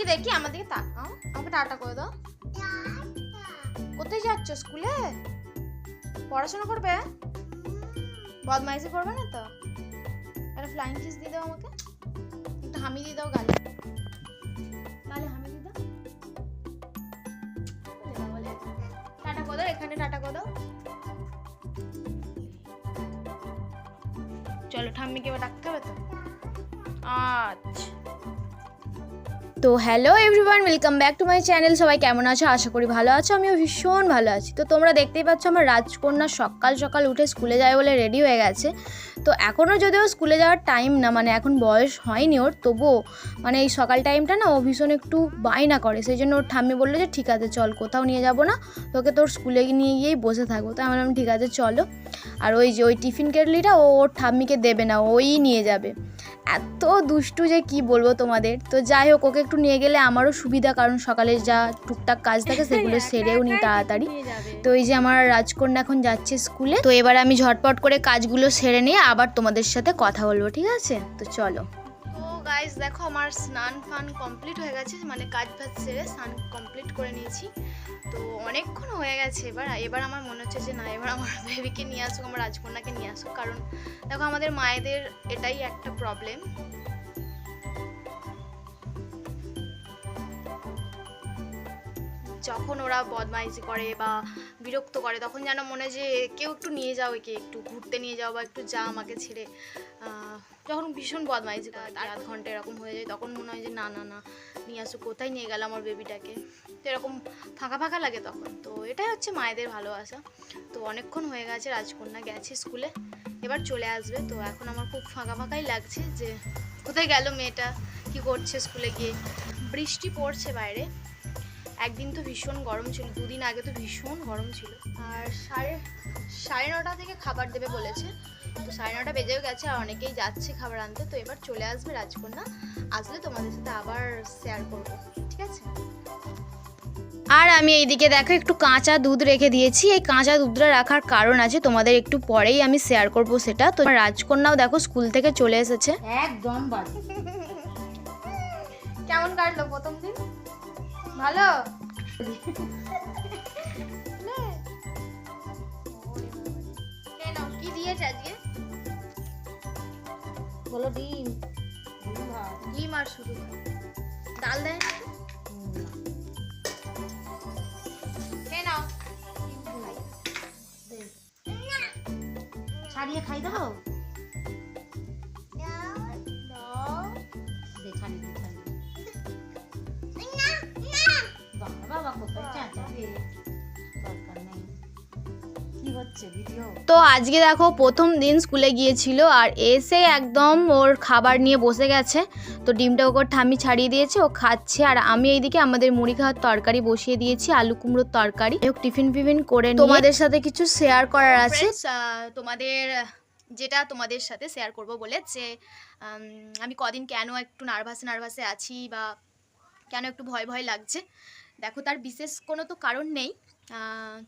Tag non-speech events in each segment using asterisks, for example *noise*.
কি দেখি? আমার দিকে তাকাও। আমাকে টাটা করে দাও। কোথায় যাচ্ছ? স্কুলে? পড়াশোনা করবে? বদমাইশি করবে না তো? একটা ফ্লাইং কিস দিয়ে দাও আমাকে। একটু হামি দিয়ে দাও গালে। গালে হামি দিয়ে দাও। টাটা করে দাও, এখানে টাটা করে দাও। চলো ঠাম্মিকে এবার ডাকতে হবে তো? আচ্ছা। তো hello everyone welcome back to my channel সবাই কেমন আছো? আশা করি ভালো আছো। আমিও ভীষণ ভালো আছি। তো তোমরা দেখতেই পাচ্ছ, আমার রাজকন্যা সকাল সকাল উঠে স্কুলে যায় বলে রেডি হয়ে গেছে। তো এখনও যদিও স্কুলে যাওয়ার টাইম না মানে এখন বয়স হয়নি ওর তবুও মানে এই সকাল টাইমটা না ও ভীষণ একটু বায়না করে সেই জন্য ওর ঠাম্মি বলল যে ঠিক আছে চল কোথাও নিয়ে যাব না তোকে তোর স্কুলে নিয়ে গিয়েই বসে থাকব। তো আমি বললাম ঠিক আছে চলো। আর ওই যে ওই টিফিন কেটলিটা ও ওর ঠাম্মিকে দেবে না ওই নিয়ে যাবে। এত দুষ্টু যে কি বলব তোমাদের? তো যাই হোক ওকে একটু নিয়ে গেলে আমারও সুবিধা কারণ সকালে যা টুকটাক কাজ থাকে সেগুলো সেরেও নি তাড়াতাড়ি। তো এই যে আমার রাজকন্যা এখন যাচ্ছে স্কুলে, তো এবার আমি ঝটপট করে কাজগুলো সেরে নিয়ে আবার তোমাদের সাথে কথা বলব, ঠিক আছে? তো চলো। তো গাইস দেখো আমার স্নান ফান কমপ্লিট হয়ে গেছে মানে কাজ ফাজ সেরে স্নান কমপ্লিট করে নিয়েছি। তো অনেকক্ষণ হয়ে গেছে এবার এবার আমার মনে হচ্ছে যে না, এবার আমার *laughs* বেবিকে নিয়ে আসুক, আমার রাজকন্যাকে নিয়ে আসুক, কারণ দেখো আমাদের মায়েদের এটাই একটা প্রবলেম যখন ওরা বদমাইশি করে বা বিরক্ত করে, তখন যেন মনে যে কেউ একটু নিয়ে যাও একে, একটু ঘুরতে নিয়ে যাও বা একটু যা আমাকে ছেড়ে। যখন ভীষণ বদমাইশি করে আধ ঘণ্টা এরকম হয়ে যায়, তখন মনে হয় যে না না না, নিয়ে আসো, কোথায় নিয়ে গেল আমার বেবিটাকে তো এরকম ফাঁকা ফাঁকা লাগে তখন। তো এটাই হচ্ছে মায়েদের ভালোবাসা। তো অনেকক্ষণ হয়ে গেছে, রাজকন্যা গেছে স্কুলে, এবার চলে আসবে। তো এখন আমার খুব ফাঁকা ফাঁকাই লাগছে যে কোথায় গেল মেয়েটা, কি করছে স্কুলে গিয়ে? বৃষ্টি পড়ছে বাইরে। একদিন তো ভীষণ গরম ছিল দুদিন আগে তো ভীষণ গরম ছিল। আর সাড়ে সাড়ে নটা থেকে খাবার দেবে বলেছে। তো সাড়ে নটা বেজেও গেছে আর অনেকেই যাচ্ছে খাবার আনতে। তো এবার চলে আসবে রাজকন্যা। আসলে তোমাদের সাথে আবার শেয়ার করব ঠিক আছে? আর আমি এইদিকে দেখো একটু কাঁচা দুধ রেখে দিয়েছি। এই কাঁচা দুধটা রাখার কারণ আছে তোমাদের একটু পরেই আমি শেয়ার করব সেটা। তো রাজকন্যাও দেখো স্কুল থেকে চলে এসেছে। একদম কেমন কাটলো প্রথম দিন? ভালো? কেন? কি দিয়েছে আজকে? বলো ডিম। ডিম আর শুধু ডাল দেয় ছাড়িয়ে খাই দাও তো আজকে দেখো প্রথম দিন স্কুলে গিয়েছিল আর এসে একদম ওর খাবার নিয়ে বসে গেছে। তো ডিমটা ওকে ঠামি ছাড়িয়ে দিয়েছে ও খাচ্ছে। আর আমি এইদিকে আমাদের মুড়ি খাওয়ার তরকারি বসিয়ে দিয়েছি আলু কুমড়োর তরকারি। টিফিন ফিফিন করে তোমাদের সাথে কিছু শেয়ার করার আছে। তোমাদের যেটা তোমাদের সাথে শেয়ার করব বলে যে আমি কদিন কেন একটু নার্ভাসে নার্ভাসে আছি বা কেন একটু ভয় ভয় লাগছে? দেখো, তার বিশেষ কোনো তো কারণ নেই।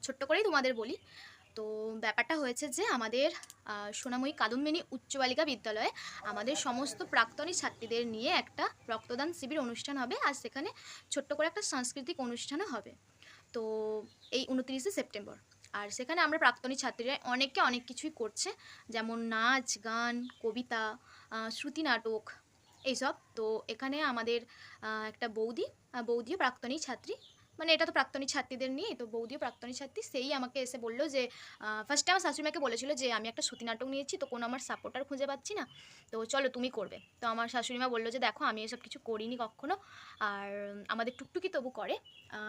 ছোট্ট করেই তোমাদের বলি। তো ব্যাপারটা হয়েছে যে, আমাদের সোনাময়ী কাদম্বিনী উচ্চ বালিকা বিদ্যালয়ে আমাদের সমস্ত প্রাক্তনী ছাত্রীদের নিয়ে একটা রক্তদান শিবির অনুষ্ঠান হবে। আর সেখানে ছোট্ট করে একটা সাংস্কৃতিক অনুষ্ঠানও হবে। তো এই উনত্রিশে সেপ্টেম্বর। আর সেখানে আমরা প্রাক্তনী ছাত্রীরা অনেকে অনেক কিছুই করছে। যেমন নাচ, গান, কবিতা শ্রুতি নাটক এইসব। তো এখানে আমাদের একটা বৌদি বৌদিও প্রাক্তনী ছাত্রী। মানে এটা তো প্রাক্তনী ছাত্রীদের নিয়ে, তো বৌদিও প্রাক্তনী ছাত্রী, সেই আমাকে এসে বলল যে ফার্স্টে আমার শাশুড়িমাকে বলেছিল যে, আমি একটা শ্রুতি নাটক নিয়েছি, তো কোনো আমার সাপোর্টার খুঁজে পাচ্ছি না। তো চলো তুমি করবে। তো আমার শাশুড়িমা বলল যে, দেখো, আমি এসব কিছু করিনি কখনো, আর আমাদের টুকটুকি তবু করে।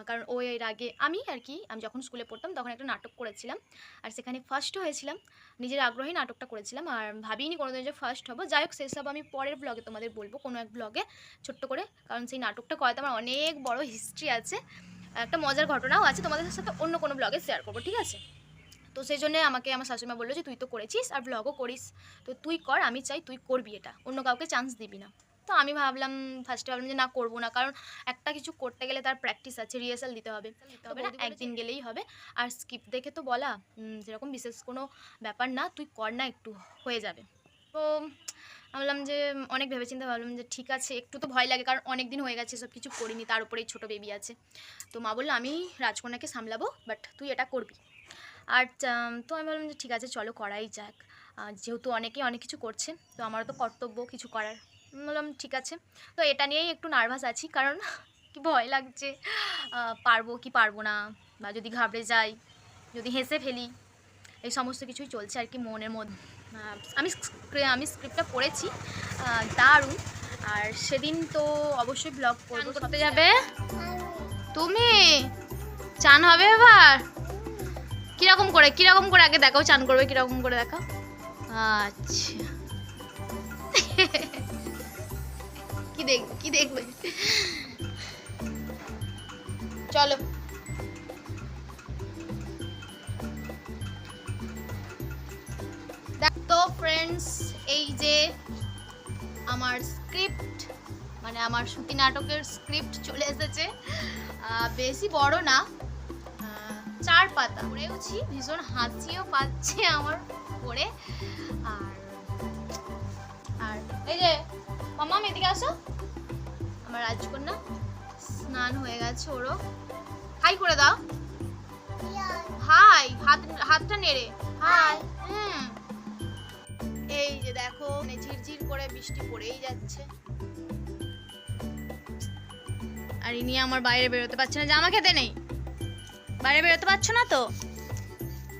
কারণ ও এর আগে, আমি আর কি, আমি যখন স্কুলে পড়তাম, তখন একটা নাটক করেছিলাম। আর সেখানে ফার্স্ট হয়েছিলাম, নিজের আগ্রহে নাটকটা করেছিলাম। আর ভাবিনি কোনোদিন যে ফার্স্ট হব। যাই হোক, সেসব আমি পরের ব্লগে তোমাদের বলব, কোনো এক ব্লগে ছোট্ট করে। কারণ সেই নাটকটা করাতে আমার অনেক বড় হিস্ট্রি আছে। একটা মজার ঘটনাও আছে তোমাদের সাথে অন্য কোনো ব্লগে শেয়ার করব ঠিক আছে? তো সেই জন্য আমাকে আমার শাশুড়িমা বলল যে তুই তো করেছিস আর ব্লগও করিস। তো তুই কর আমি চাই তুই করবি এটা। অন্য কাউকে চান্স দিবি না। তো আমি ভাবলাম ফার্স্টে ভাবলাম যে না করব না। কারণ একটা কিছু করতে গেলে তার প্র্যাকটিস আছে রিহার্সাল দিতে হবে। দিতে হবে না একদিন গেলেই হবে। আর স্কিপ দেখে তো বলা যেরকম বিশেষ কোনো ব্যাপার না তুই কর না একটু হয়ে যাবে। তো বললাম যে অনেক ভেবেচিন্তে ভাবলাম যে, ঠিক আছে, একটু তো ভয় লাগে, কারণ অনেক দিন হয়ে গেছে, সব কিছু করিনি, তার উপরেই ছোটো বেবি আছে। তো মা বলল, আমি রাজকন্যাকে সামলাবো বাট তুই এটা করবি। আর তো আমি ভাবলাম যে, ঠিক আছে, চলো, করাই যাক। যেহেতু অনেকেই অনেক কিছু করছে, তো আমারও তো কর্তব্য কিছু করার। বললাম, ঠিক আছে। তো এটা নিয়েই একটু নার্ভাস আছি, কারণ *laughs* কি ভয় লাগছে? পারব কি পারব না? বা যদি ঘাবড়ে যাই, যদি হেসে ফেলি এই সমস্ত কিছুই চলছে আর কি মনের মধ্যে। আমি আমি স্ক্রিপ্টটা পড়েছি দারুণ। আর সেদিন তো অবশ্যই ব্লগ করব করতে যাবে। তুমি? চান হবে এবার? কীরকম করে কীরকম করে আগে দেখাও চান করবে কীরকম করে দেখাও। আচ্ছা। *laughs* কি দেখ কি দেখবে? চলো। আমার স্ক্রিপ্ট মানে আমার শ্রুতি নাটকের স্ক্রিপ্ট চলে এসেছে। বেশি বড় না চার পাতা পড়েওছি ভীষণ হাসিও পাচ্ছে আমার পড়ে আর আর এই যে মামা এদিকে আসো। আমার রাজকন্যা স্নান হয়ে গেছে ওরও। হাই করে দাও। হাই হাত হাতটা নেড়ে। হাই হুম। এই যে দেখো মানে ঝিরঝির করে বৃষ্টি পড়েই যাচ্ছে। আর ইনি আমার বাইরে বেরোতে পারছে না, জামা খেতে নেই। বাইরে বেরোতে পারছ না তো?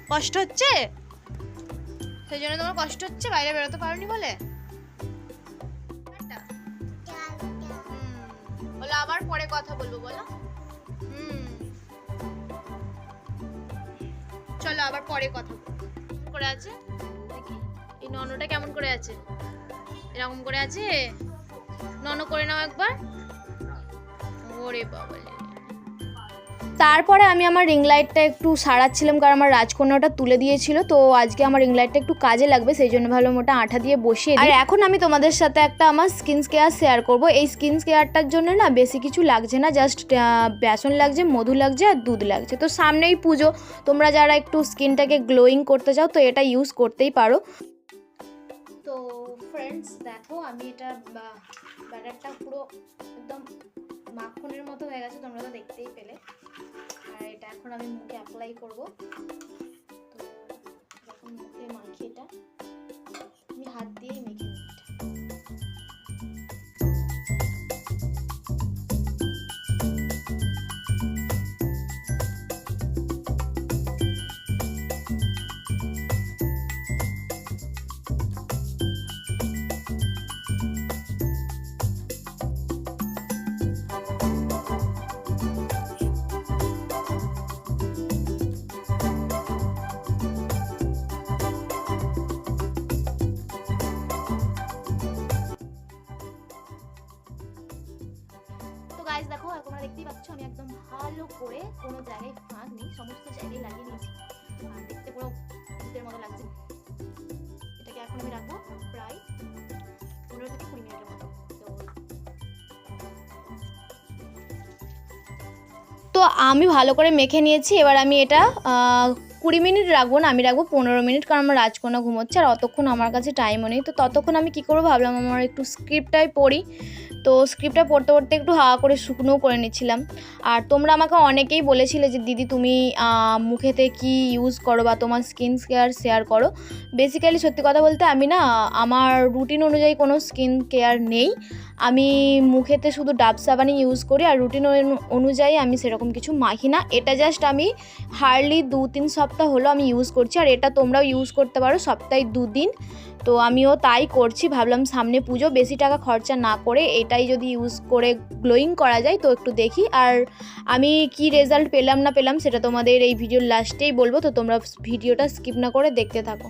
কষ্ট হচ্ছে? সেই জন্য তোমার কষ্ট হচ্ছে, বাইরে বেরোতে পারোনি বলে? বলো আবার পরে কথা বলব, বলো। হুম। চলো আবার পরে কথা বলব। করে আছে? ননটা কেমন করে আছে? এরকম করে আছে? নন করে নাও একবার। ওরে বাবা তারপরে আমি আমার রিং লাইটটা একটু সারাচ্ছিলাম কারণ আমার রাজকন্যাটা তুলে দিয়েছিল তো আজকে আমার রিং লাইটটা একটু কাজে লাগবে সেই জন্য ভালো ওটা আঠা দিয়ে বসিয়ে আর এখন আমি তোমাদের সাথে একটা আমার স্কিন কেয়ার শেয়ার করব। এই স্কিন কেয়ারটার জন্য না বেশি কিছু লাগছে না জাস্ট বেসন লাগছে মধু লাগছে আর দুধ লাগছে। তো সামনেই পুজো তোমরা যারা একটু স্কিনটাকে গ্লোয়িং করতে চাও তো এটা ইউজ করতেই পারো। ফ্রেন্ডস দেখো আমি এটা ব্যাটারটা পুরো একদম মাখনের মতো হয়ে গেছে, তোমরা তো দেখতেই পেলে। আর এটা এখন আমি মুখে অ্যাপ্লাই করব। তো এখন মুখে মাখি এটা। আমি হাত দিয়েই মেখে কোনো জায়গায় ফাঁক নেই, সমস্ত জায়গায় লাগিয়ে নিয়েছি। আর দেখতে পুরো ভূতের মতো লাগছে। এটাকে এখন আমি রাখব প্রায় পনেরো থেকে কুড়ি মিনিটের মতো। আমি ভালো করে মেখে নিয়েছি, এবার আমি এটা কুড়ি মিনিট রাখব না, আমি রাখব পনেরো মিনিট, কারণ আমার রাজকন্যা ঘুমোচ্ছে আর অতক্ষণ আমার কাছে টাইমও নেই। তো ততক্ষণ আমি কী করব, ভাবলাম আমার একটু স্ক্রিপ্টটাই পড়ি। তো স্ক্রিপ্টটা পড়তে পড়তে একটু হাওয়া করে শুকনোও করে নিচ্ছিলাম। আর তোমরা আমাকে অনেকেই বলেছিলে যে, দিদি, তুমি মুখেতে কি ইউজ করো বা তোমার স্কিন কেয়ার শেয়ার করো? বেসিক্যালি সত্যি কথা বলতে আমি না, আমার রুটিন অনুযায়ী কোনো স্কিন কেয়ার নেই। আমি মুখেতে শুধু ডাব সাবানই ইউজ করি আর রুটিন অনুযায়ী আমি সেরকম কিছু মাখি না। এটা জাস্ট আমি হার্ডলি দু তিন সপ্তাহ হলো আমি ইউজ করছি। আর এটা তোমরাও ইউজ করতে পারো সপ্তাহে দুদিন তো আমিও তাই করছি, ভাবলাম সামনে পুজো, বেশি টাকা খরচা না করে এটাই যদি ইউজ করে গ্লোয়িং করা যায় তো একটু দেখি। আর আমি কি রেজাল্ট পেলাম না পেলাম সেটা তোমাদের এই ভিডিওর লাস্টেই বলব, তো তোমরা ভিডিওটা স্কিপ না করে দেখতে থাকো।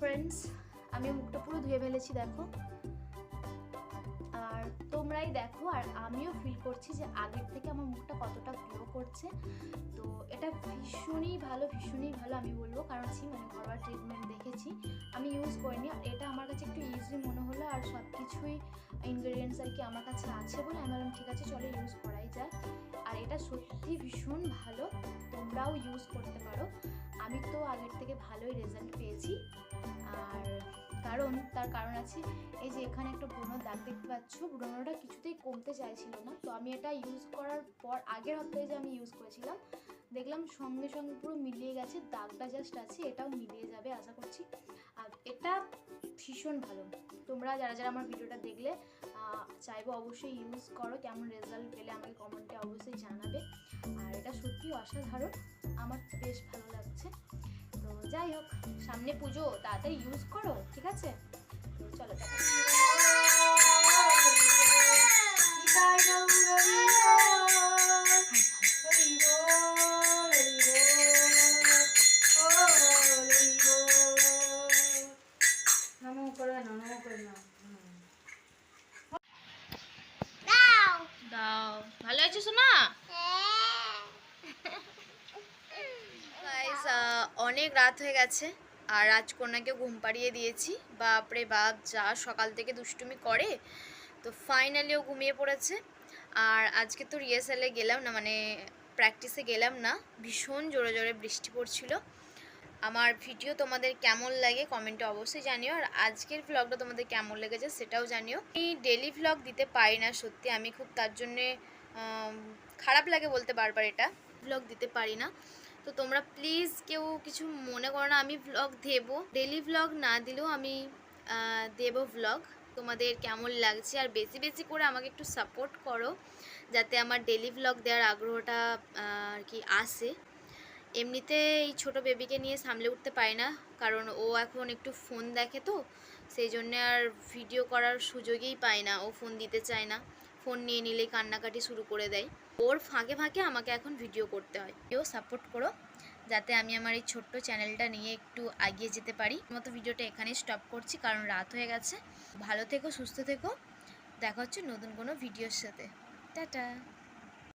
ফ্রেন্ডস আমি মুখটা পুরো ধুয়ে ফেলেছি দেখো। আর তোমরাই তোমরাই দেখো আর আমিও ফিল করছি যে আগের থেকে আমার মুখটা কতটা গ্লো করছে। তো এটা ভীষণই ভালো ভীষণই ভালো আমি বলব। কারণ কি মানে ঘরোয়া ট্রিটমেন্ট দেখেছি। আমি ইউজ করিনি। আর এটা আমার কাছে একটু ইজি মনে হলো। আর সব কিছুই ইনগ্রেডিয়েন্টস আর কি আমার কাছে আছে বলে আমি বললাম, ঠিক আছে, চলো ইউজ করাই যায় আর এটা সত্যি ভীষণ ভালো। তোমরাও ইউজ করতে পারো। আমি তো আগের থেকে ভালোই রেজাল্ট পেয়েছি। আর কারণ, তার কারণ আছে, এই যে এখানে একটা ব্রণর দাগ দেখতে পাচ্ছ ব্রণটা কিছুতেই কমতে চাইছিল না। তো আমি এটা ইউজ করার পর, আগের সপ্তাহে যে আমি ইউজ করেছিলাম, দেখলাম সঙ্গে সঙ্গে পুরো মিলিয়ে গেছে, দাগটা জাস্ট আছে, এটাও মিলিয়ে যাবে আশা করছি। আর এটা ভীষণ ভালো। তোমরা যারা যারা আমার ভিডিওটা দেখলে চাইব অবশ্যই ইউজ করো, কেমন রেজাল্ট পেলে আমাকে কমেন্টে অবশ্যই জানাবে। আর এটা সত্যি অসাধারণ, আমার বেশ ভালো লাগছে। তো যাই হোক, সামনে পুজো, তাড়াতাড়ি ইউজ করো, ঠিক আছে? চলো রাত হয়ে গেছে, আর রাজকন্যাকে ঘুম পাড়িয়ে দিয়েছি। বাপরে বাপ, যা সকাল থেকে দুষ্টুমি করে, তো ফাইনালিও ঘুমিয়ে পড়েছে। আর আজকে তো রিহার্সালে গেলাম না মানে প্র্যাকটিসে গেলাম না, ভীষণ জোরে জোরে বৃষ্টি পড়ছিল। আমার ভিডিও তোমাদের কেমন লাগে কমেন্টে অবশ্যই জানিও, আর আজকের ভ্লগটা তোমাদের কেমন লেগেছে সেটাও জানিও। আমি ডেলি ভ্লগ দিতে পারি না সত্যি, আমি খুব তার জন্যে খারাপ লাগে বলতে বারবার এটা। ভ্লগ দিতে পারি না। তো তোমরা প্লিজ কেউ কিছু মনে করো না, আমি ভ্লগ দেবো। ডেলি ভ্লগ না দিলেও আমি দেবো ভ্লগ তোমাদের কেমন লাগছে? আর বেশি বেশি করে আমাকে একটু সাপোর্ট করো, যাতে আমার ডেলি ভ্লগ দেওয়ার আগ্রহটা আর কি আসে। এমনিতে এই ছোট বেবিকে নিয়ে সামলে উঠতে পারি না, কারণ ও এখন একটু ফোন দেখে তো, সেই জন্য আর ভিডিও করার সুযোগই পায় না, ও ফোন দিতে চায় না। ফোন নিয়ে নিলেই কান্নাকাটি শুরু করে দেয়। ওর ফাঁকে ফাঁকে আমাকে এখন ভিডিও করতে হয়। কেউ সাপোর্ট করো, যাতে আমি আমার এই ছোট্ট চ্যানেলটা নিয়ে একটু এগিয়ে যেতে পারি। মতো ভিডিওটা এখানেই স্টপ করছি, কারণ রাত হয়ে গেছে। ভালো থেকো, সুস্থ থেকো। দেখা হচ্ছে নতুন কোনো ভিডিওর সাথে। টাটা।